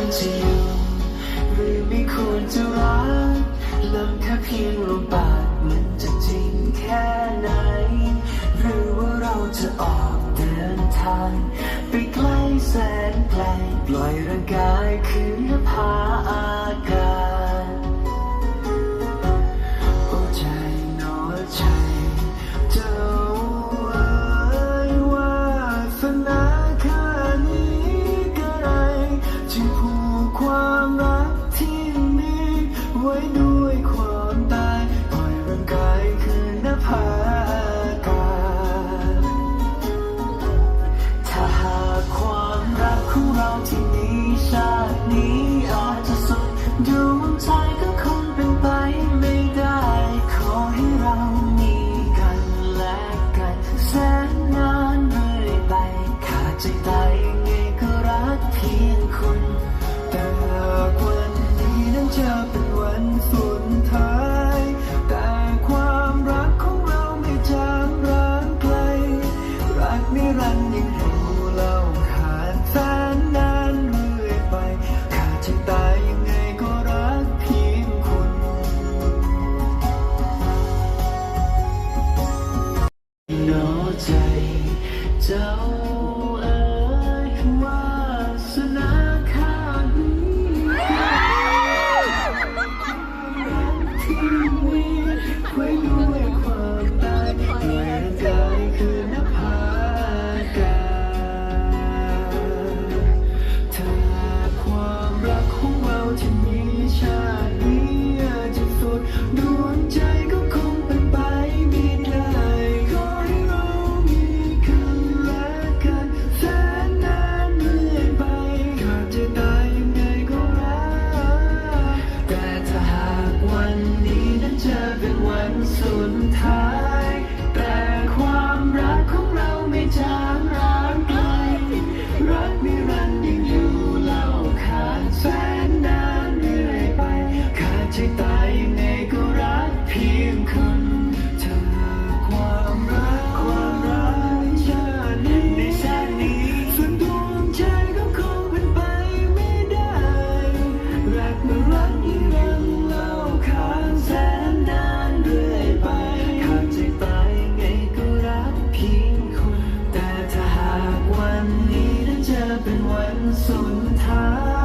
ควรจะอยู่หรือไม่ควรจะรักลำแค่เพียงลมปากมันจะจริงแค่ไหน หรือว่าเราจะออกเดินทางไปไกลแสนไกลปล่อยร่างกายคืนพาอากา ไว้ จะตายยังไงก็รักเพียงคุณ น้อใจเจ้า ถึงวันสุดท้าย แต่ความรักของเราไม่จางร้างไปรักนิรันดร์ยังอยู่เล่าขาดแสนนานเรื่อยไป ขาดใจตายไงก็รักเพียงคนเธอความรักความรักชาติในชาตินี้ส่วนดวงใจก็คงเป็นไปไม่ได้ รักเม่รักยัง วันสุดท้าย